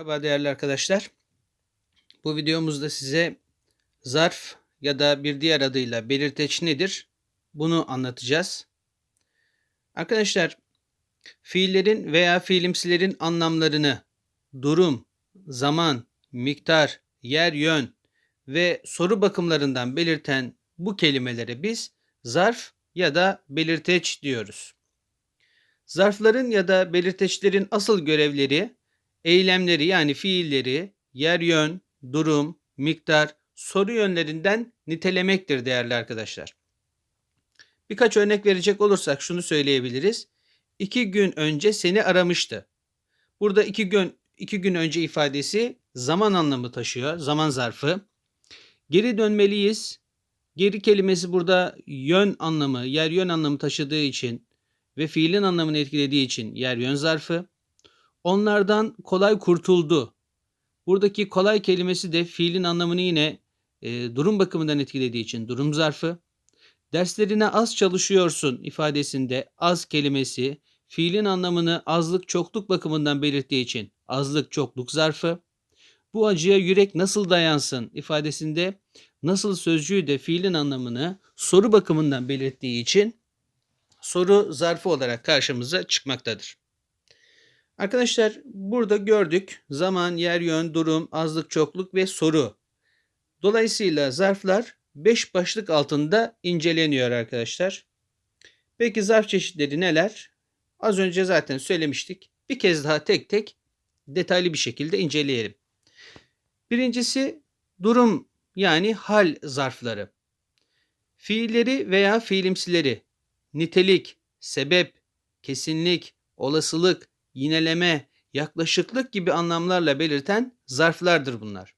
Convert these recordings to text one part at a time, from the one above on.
Merhaba değerli arkadaşlar. Bu videomuzda size zarf ya da bir diğer adıyla belirteç nedir? Bunu anlatacağız. Arkadaşlar, fiillerin veya fiilimsilerin anlamlarını durum, zaman, miktar, yer, yön ve soru bakımlarından belirten bu kelimelere biz zarf ya da belirteç diyoruz. Zarfların ya da belirteçlerin asıl görevleri eylemleri yani fiilleri yer yön, durum, miktar, soru yönlerinden nitelemektir değerli arkadaşlar. Birkaç örnek verecek olursak şunu söyleyebiliriz. İki gün önce seni aramıştı. Burada iki gün, iki gün önce ifadesi zaman anlamı taşıyor. Zaman zarfı. Geri dönmeliyiz. Geri kelimesi burada yön anlamı, yer yön anlamı taşıdığı için ve fiilin anlamını etkilediği için yer yön zarfı. Onlardan kolay kurtuldu. Buradaki kolay kelimesi de fiilin anlamını yine e, durum bakımından etkilediği için durum zarfı. Derslerine az çalışıyorsun ifadesinde az kelimesi fiilin anlamını azlık çokluk bakımından belirttiği için azlık çokluk zarfı. Bu acıya yürek nasıl dayansın ifadesinde nasıl sözcüğü de fiilin anlamını soru bakımından belirttiği için soru zarfı olarak karşımıza çıkmaktadır. Arkadaşlar burada gördük zaman, yer, yön, durum, azlık, çokluk ve soru. Dolayısıyla zarflar 5 başlık altında inceleniyor arkadaşlar. Peki zarf çeşitleri neler? Az önce zaten söylemiştik. Bir kez daha tek tek detaylı bir şekilde inceleyelim. Birincisi durum yani hal zarfları. Fiilleri veya fiilimsileri, nitelik, sebep, kesinlik, olasılık, yineleme, yaklaşıklık gibi anlamlarla belirten zarflardır bunlar.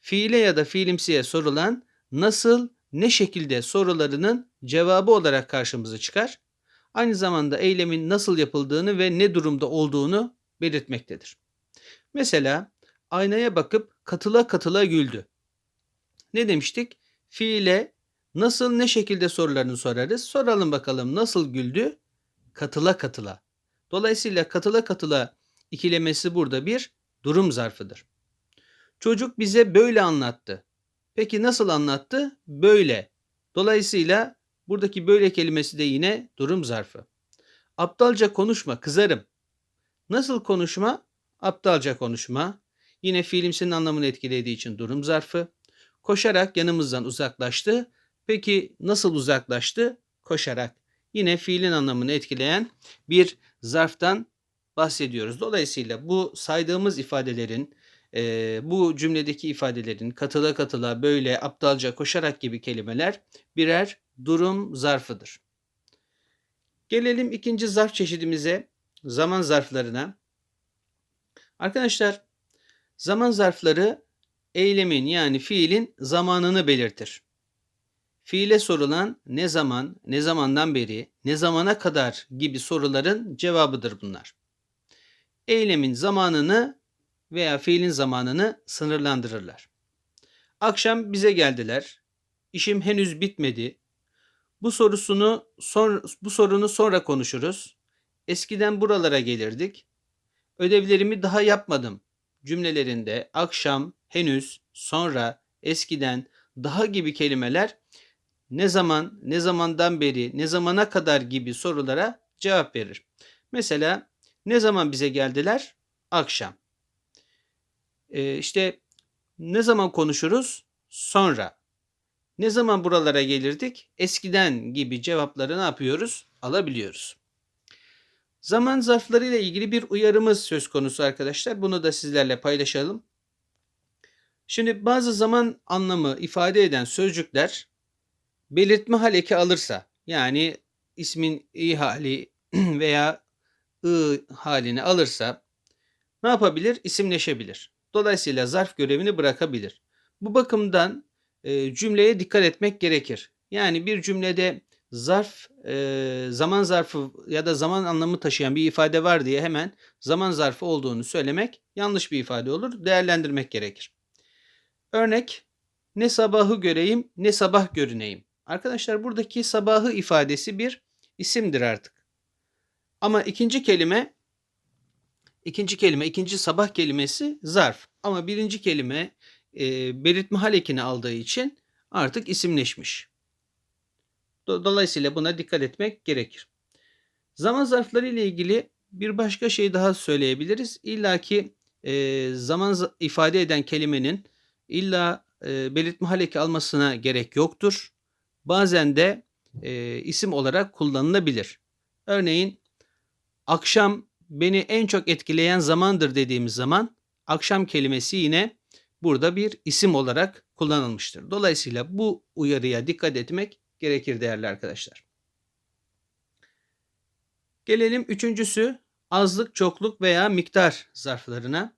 Fiile ya da fiilimsiye sorulan nasıl, ne şekilde sorularının cevabı olarak karşımıza çıkar. Aynı zamanda eylemin nasıl yapıldığını ve ne durumda olduğunu belirtmektedir. Mesela aynaya bakıp katıla katıla güldü. Ne demiştik? Fiile nasıl ne şekilde sorularını sorarız. Soralım bakalım nasıl güldü? Katıla katıla. Dolayısıyla katıla katıla ikilemesi burada bir durum zarfıdır. Çocuk bize böyle anlattı. Peki nasıl anlattı? Böyle. Dolayısıyla buradaki böyle kelimesi de yine durum zarfı. Aptalca konuşma, kızarım. Nasıl konuşma? Aptalca konuşma. Yine fiilimsinin anlamını etkilediği için durum zarfı. Koşarak yanımızdan uzaklaştı. Peki nasıl uzaklaştı? Koşarak. Yine fiilin anlamını etkileyen bir zarftan bahsediyoruz. Dolayısıyla bu saydığımız ifadelerin, e, bu cümledeki ifadelerin katıla katıla, böyle, aptalca, koşarak gibi kelimeler birer durum zarfıdır. Gelelim ikinci zarf çeşidimize, zaman zarflarına. Arkadaşlar, zaman zarfları eylemin yani fiilin zamanını belirtir. Fiile sorulan ne zaman, ne zamandan beri, ne zamana kadar gibi soruların cevabıdır bunlar. Eylemin zamanını veya fiilin zamanını sınırlandırırlar. Akşam bize geldiler. İşim henüz bitmedi. Bu sorusunu son, bu sorunu sonra konuşuruz. Eskiden buralara gelirdik. Ödevlerimi daha yapmadım cümlelerinde akşam, henüz, sonra, eskiden, daha gibi kelimeler ne zaman, ne zamandan beri, ne zamana kadar gibi sorulara cevap verir. Mesela ne zaman bize geldiler? Akşam. Ee, işte ne zaman konuşuruz? Sonra. Ne zaman buralara gelirdik? Eskiden gibi cevapları ne yapıyoruz? Alabiliyoruz. Zaman zarfları ile ilgili bir uyarımız söz konusu arkadaşlar. Bunu da sizlerle paylaşalım. Şimdi bazı zaman anlamı ifade eden sözcükler belirtme hal eki alırsa yani ismin i hali veya ı halini alırsa ne yapabilir? İsimleşebilir. Dolayısıyla zarf görevini bırakabilir. Bu bakımdan e, cümleye dikkat etmek gerekir. Yani bir cümlede zarf, e, zaman zarfı ya da zaman anlamı taşıyan bir ifade var diye hemen zaman zarfı olduğunu söylemek yanlış bir ifade olur. Değerlendirmek gerekir. Örnek, ne sabahı göreyim ne sabah görüneyim. Arkadaşlar buradaki sabahı ifadesi bir isimdir artık. Ama ikinci kelime ikinci kelime, ikinci sabah kelimesi zarf. Ama birinci kelime e, belirtme hal ekini aldığı için artık isimleşmiş. Do- Dolayısıyla buna dikkat etmek gerekir. Zaman zarfları ile ilgili bir başka şey daha söyleyebiliriz. İlla ki e, zaman za- ifade eden kelimenin illa e, belirtme hal eki almasına gerek yoktur. Bazen de e, isim olarak kullanılabilir. Örneğin akşam beni en çok etkileyen zamandır dediğimiz zaman akşam kelimesi yine burada bir isim olarak kullanılmıştır. Dolayısıyla bu uyarıya dikkat etmek gerekir değerli arkadaşlar. Gelelim üçüncüsü azlık, çokluk veya miktar zarflarına.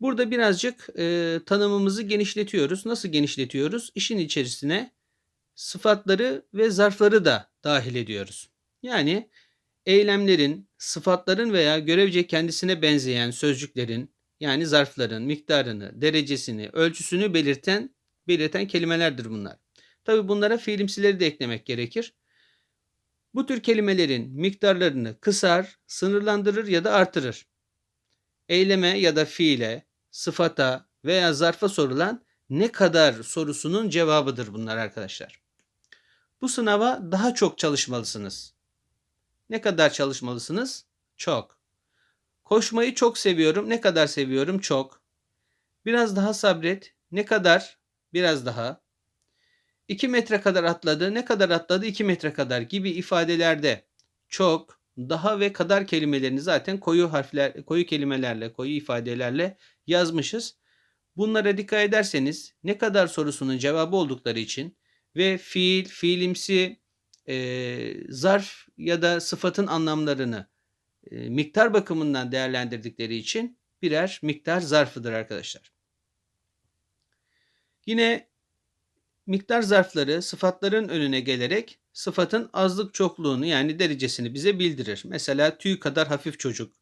Burada birazcık e, tanımımızı genişletiyoruz. Nasıl genişletiyoruz? İşin içerisine sıfatları ve zarfları da dahil ediyoruz. Yani eylemlerin, sıfatların veya görevce kendisine benzeyen sözcüklerin yani zarfların miktarını, derecesini, ölçüsünü belirten belirten kelimelerdir bunlar. Tabi bunlara fiilimsileri de eklemek gerekir. Bu tür kelimelerin miktarlarını kısar, sınırlandırır ya da artırır. Eyleme ya da fiile, sıfata veya zarfa sorulan ne kadar sorusunun cevabıdır bunlar arkadaşlar. Bu sınava daha çok çalışmalısınız. Ne kadar çalışmalısınız? Çok. Koşmayı çok seviyorum. Ne kadar seviyorum? Çok. Biraz daha sabret. Ne kadar? Biraz daha. 2 metre kadar atladı. Ne kadar atladı? 2 metre kadar gibi ifadelerde çok, daha ve kadar kelimelerini zaten koyu harfler, koyu kelimelerle, koyu ifadelerle yazmışız. Bunlara dikkat ederseniz ne kadar sorusunun cevabı oldukları için ve fiil, fiilimsi, e, zarf ya da sıfatın anlamlarını e, miktar bakımından değerlendirdikleri için birer miktar zarfıdır arkadaşlar. Yine miktar zarfları sıfatların önüne gelerek sıfatın azlık çokluğunu yani derecesini bize bildirir. Mesela tüy kadar hafif çocuk,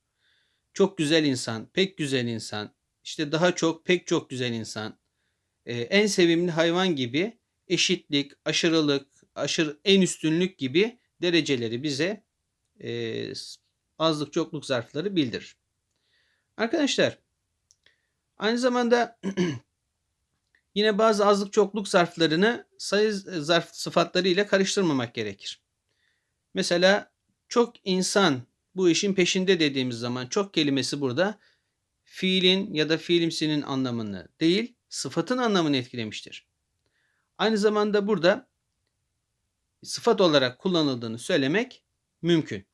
çok güzel insan, pek güzel insan, işte daha çok, pek çok güzel insan, e, en sevimli hayvan gibi eşitlik, aşırılık, aşırı en üstünlük gibi dereceleri bize e, azlık çokluk zarfları bildirir. Arkadaşlar aynı zamanda yine bazı azlık çokluk zarflarını sayı zarf sıfatları ile karıştırmamak gerekir. Mesela çok insan bu işin peşinde dediğimiz zaman çok kelimesi burada fiilin ya da fiilimsinin anlamını değil sıfatın anlamını etkilemiştir. Aynı zamanda burada sıfat olarak kullanıldığını söylemek mümkün.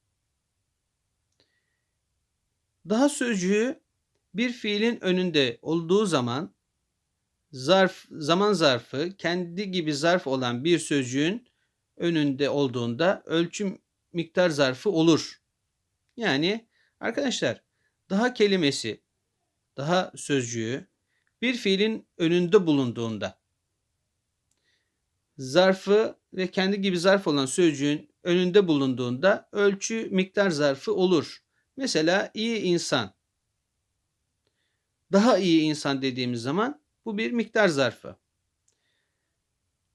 Daha sözcüğü bir fiilin önünde olduğu zaman zarf zaman zarfı kendi gibi zarf olan bir sözcüğün önünde olduğunda ölçüm miktar zarfı olur. Yani arkadaşlar daha kelimesi, daha sözcüğü bir fiilin önünde bulunduğunda zarfı ve kendi gibi zarf olan sözcüğün önünde bulunduğunda ölçü miktar zarfı olur. Mesela iyi insan. Daha iyi insan dediğimiz zaman bu bir miktar zarfı.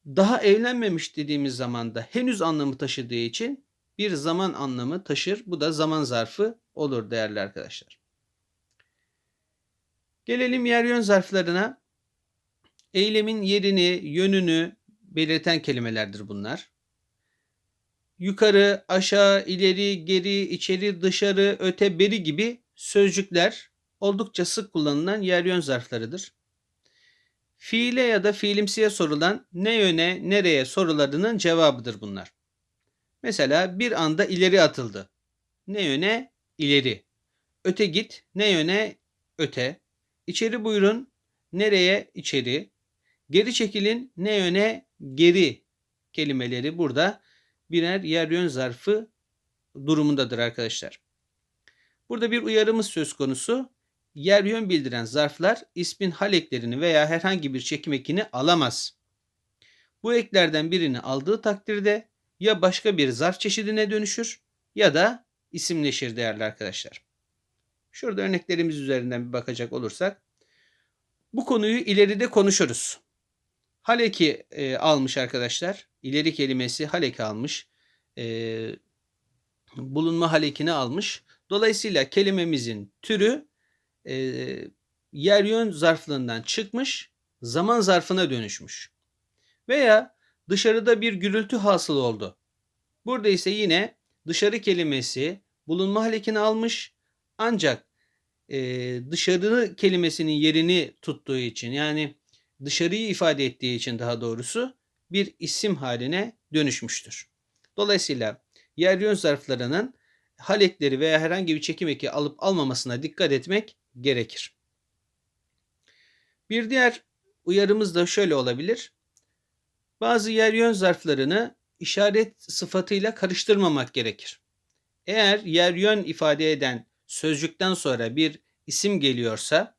Daha evlenmemiş dediğimiz zaman da henüz anlamı taşıdığı için bir zaman anlamı taşır. Bu da zaman zarfı olur değerli arkadaşlar. Gelelim yer yön zarflarına. Eylemin yerini, yönünü belirten kelimelerdir bunlar. Yukarı, aşağı, ileri, geri, içeri, dışarı, öte, beri gibi sözcükler oldukça sık kullanılan yer yön zarflarıdır. Fiile ya da fiilimsiye sorulan ne yöne, nereye sorularının cevabıdır bunlar. Mesela bir anda ileri atıldı. Ne yöne? İleri. Öte git. Ne yöne? Öte. İçeri buyurun. Nereye? İçeri. Geri çekilin. Ne yöne? Geri kelimeleri burada birer yer yön zarfı durumundadır arkadaşlar. Burada bir uyarımız söz konusu. Yer yön bildiren zarflar ismin hal eklerini veya herhangi bir çekim ekini alamaz. Bu eklerden birini aldığı takdirde ya başka bir zarf çeşidine dönüşür ya da isimleşir değerli arkadaşlar. Şurada örneklerimiz üzerinden bir bakacak olursak bu konuyu ileride konuşuruz. Haleki e, almış arkadaşlar. İleri kelimesi haleki almış. E, bulunma halekini almış. Dolayısıyla kelimemizin türü e, yer yön zarflığından çıkmış, zaman zarfına dönüşmüş. Veya dışarıda bir gürültü hasıl oldu. Burada ise yine dışarı kelimesi bulunma halekini almış ancak e, dışarı kelimesinin yerini tuttuğu için yani dışarıyı ifade ettiği için daha doğrusu bir isim haline dönüşmüştür. Dolayısıyla yer yön zarflarının halekleri veya herhangi bir çekim eki alıp almamasına dikkat etmek gerekir. Bir diğer uyarımız da şöyle olabilir. Bazı yer yön zarflarını işaret sıfatıyla karıştırmamak gerekir. Eğer yer yön ifade eden sözcükten sonra bir isim geliyorsa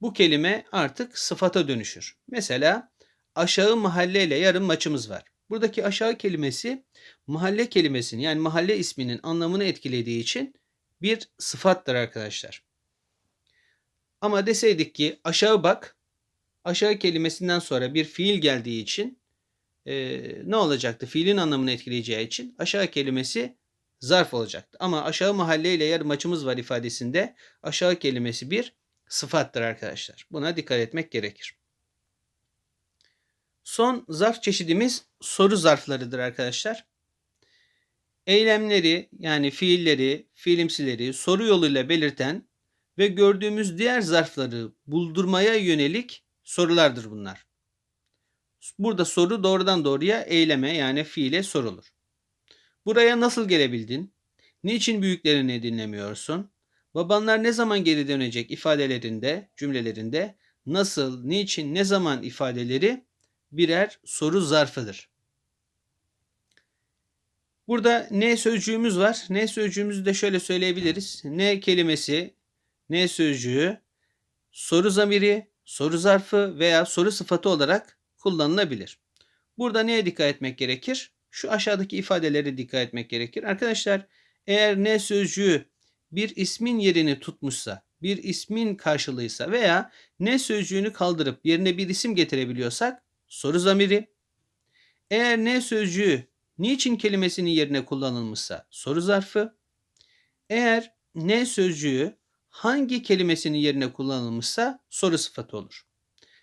bu kelime artık sıfata dönüşür. Mesela aşağı mahalle ile yarın maçımız var. Buradaki aşağı kelimesi mahalle kelimesinin yani mahalle isminin anlamını etkilediği için bir sıfattır arkadaşlar. Ama deseydik ki aşağı bak, aşağı kelimesinden sonra bir fiil geldiği için e, ne olacaktı? Fiilin anlamını etkileyeceği için aşağı kelimesi zarf olacaktı. Ama aşağı mahalle ile yarın maçımız var ifadesinde aşağı kelimesi bir sıfattır arkadaşlar. Buna dikkat etmek gerekir. Son zarf çeşidimiz soru zarflarıdır arkadaşlar. Eylemleri yani fiilleri, fiilimsileri soru yoluyla belirten ve gördüğümüz diğer zarfları buldurmaya yönelik sorulardır bunlar. Burada soru doğrudan doğruya eyleme yani fiile sorulur. Buraya nasıl gelebildin? Niçin büyüklerini dinlemiyorsun? Babanlar ne zaman geri dönecek ifadelerinde, cümlelerinde nasıl, niçin, ne zaman ifadeleri birer soru zarfıdır. Burada ne sözcüğümüz var. Ne sözcüğümüzü de şöyle söyleyebiliriz. Ne kelimesi, ne sözcüğü soru zamiri, soru zarfı veya soru sıfatı olarak kullanılabilir. Burada neye dikkat etmek gerekir? Şu aşağıdaki ifadelere dikkat etmek gerekir. Arkadaşlar eğer ne sözcüğü bir ismin yerini tutmuşsa, bir ismin karşılığıysa veya ne sözcüğünü kaldırıp yerine bir isim getirebiliyorsak soru zamiri. Eğer ne sözcüğü niçin kelimesinin yerine kullanılmışsa soru zarfı. Eğer ne sözcüğü hangi kelimesinin yerine kullanılmışsa soru sıfatı olur.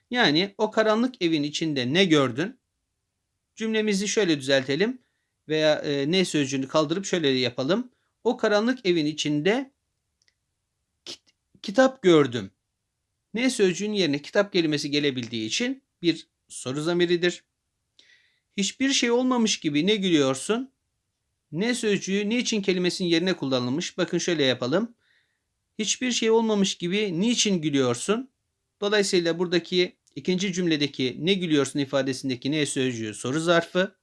Yani o karanlık evin içinde ne gördün? Cümlemizi şöyle düzeltelim veya e, ne sözcüğünü kaldırıp şöyle yapalım. O karanlık evin içinde kit- kitap gördüm. Ne sözcüğün yerine kitap kelimesi gelebildiği için bir soru zamiridir. Hiçbir şey olmamış gibi ne gülüyorsun? Ne sözcüğü niçin kelimesinin yerine kullanılmış? Bakın şöyle yapalım. Hiçbir şey olmamış gibi niçin gülüyorsun? Dolayısıyla buradaki ikinci cümledeki ne gülüyorsun ifadesindeki ne sözcüğü soru zarfı.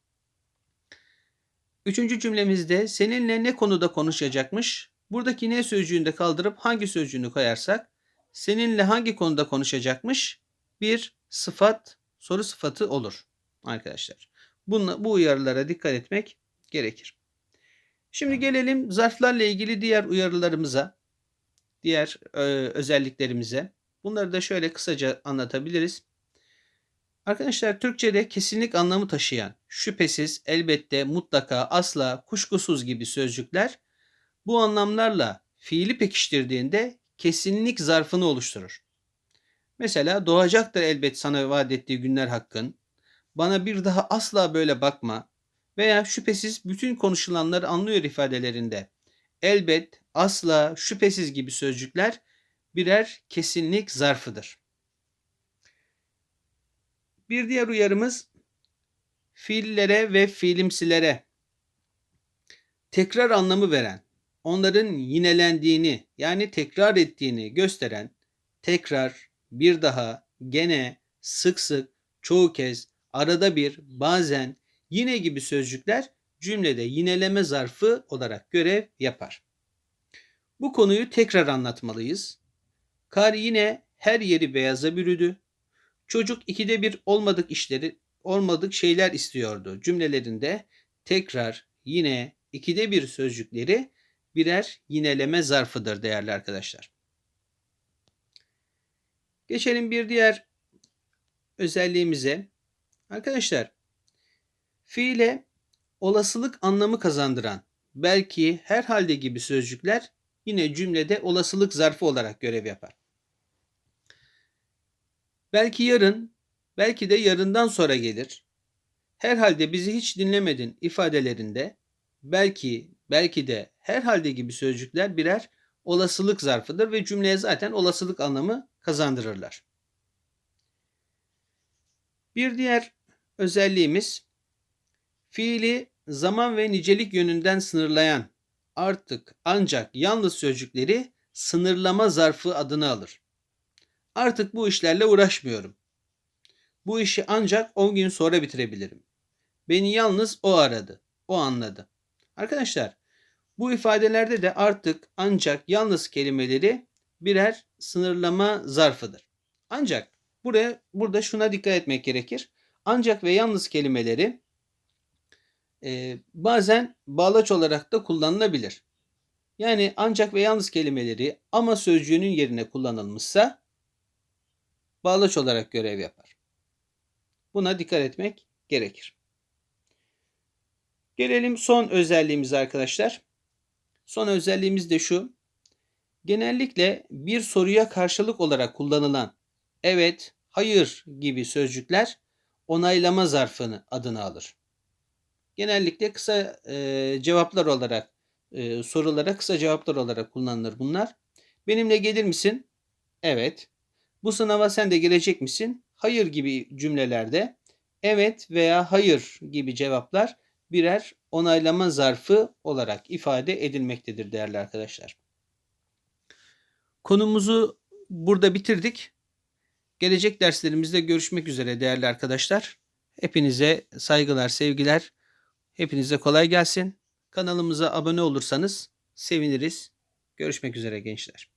Üçüncü cümlemizde seninle ne konuda konuşacakmış? Buradaki ne sözcüğünü de kaldırıp hangi sözcüğünü koyarsak seninle hangi konuda konuşacakmış? Bir sıfat, soru sıfatı olur arkadaşlar. Bunla, bu uyarılara dikkat etmek gerekir. Şimdi gelelim zarflarla ilgili diğer uyarılarımıza, diğer e, özelliklerimize. Bunları da şöyle kısaca anlatabiliriz. Arkadaşlar Türkçe'de kesinlik anlamı taşıyan şüphesiz, elbette, mutlaka, asla, kuşkusuz gibi sözcükler bu anlamlarla fiili pekiştirdiğinde kesinlik zarfını oluşturur. Mesela doğacaktır elbet sana vaat ettiği günler hakkın, bana bir daha asla böyle bakma veya şüphesiz bütün konuşulanları anlıyor ifadelerinde elbet, asla, şüphesiz gibi sözcükler birer kesinlik zarfıdır. Bir diğer uyarımız fiillere ve fiilimsilere tekrar anlamı veren, onların yinelendiğini yani tekrar ettiğini gösteren tekrar, bir daha, gene, sık sık, çoğu kez, arada bir, bazen, yine gibi sözcükler cümlede yineleme zarfı olarak görev yapar. Bu konuyu tekrar anlatmalıyız. Kar yine her yeri beyaza bürüdü. Çocuk ikide bir olmadık işleri, olmadık şeyler istiyordu. Cümlelerinde tekrar, yine, ikide bir sözcükleri birer yineleme zarfıdır değerli arkadaşlar. Geçelim bir diğer özelliğimize. Arkadaşlar, fiile olasılık anlamı kazandıran belki herhalde gibi sözcükler yine cümlede olasılık zarfı olarak görev yapar. Belki yarın, belki de yarından sonra gelir. Herhalde bizi hiç dinlemedin ifadelerinde belki, belki de, herhalde gibi sözcükler birer olasılık zarfıdır ve cümleye zaten olasılık anlamı kazandırırlar. Bir diğer özelliğimiz fiili zaman ve nicelik yönünden sınırlayan artık ancak yalnız sözcükleri sınırlama zarfı adını alır. Artık bu işlerle uğraşmıyorum. Bu işi ancak 10 gün sonra bitirebilirim. Beni yalnız o aradı. O anladı. Arkadaşlar bu ifadelerde de artık ancak yalnız kelimeleri birer sınırlama zarfıdır. Ancak buraya burada şuna dikkat etmek gerekir. Ancak ve yalnız kelimeleri e, bazen bağlaç olarak da kullanılabilir. Yani ancak ve yalnız kelimeleri ama sözcüğünün yerine kullanılmışsa bağlaç olarak görev yapar. Buna dikkat etmek gerekir. Gelelim son özelliğimize arkadaşlar. Son özelliğimiz de şu. Genellikle bir soruya karşılık olarak kullanılan evet, hayır gibi sözcükler onaylama zarfını adını alır. Genellikle kısa e, cevaplar olarak e, sorulara kısa cevaplar olarak kullanılır bunlar. Benimle gelir misin? Evet. Bu sınava sen de gelecek misin? Hayır gibi cümlelerde evet veya hayır gibi cevaplar birer onaylama zarfı olarak ifade edilmektedir değerli arkadaşlar. Konumuzu burada bitirdik. Gelecek derslerimizde görüşmek üzere değerli arkadaşlar. Hepinize saygılar, sevgiler. Hepinize kolay gelsin. Kanalımıza abone olursanız seviniriz. Görüşmek üzere gençler.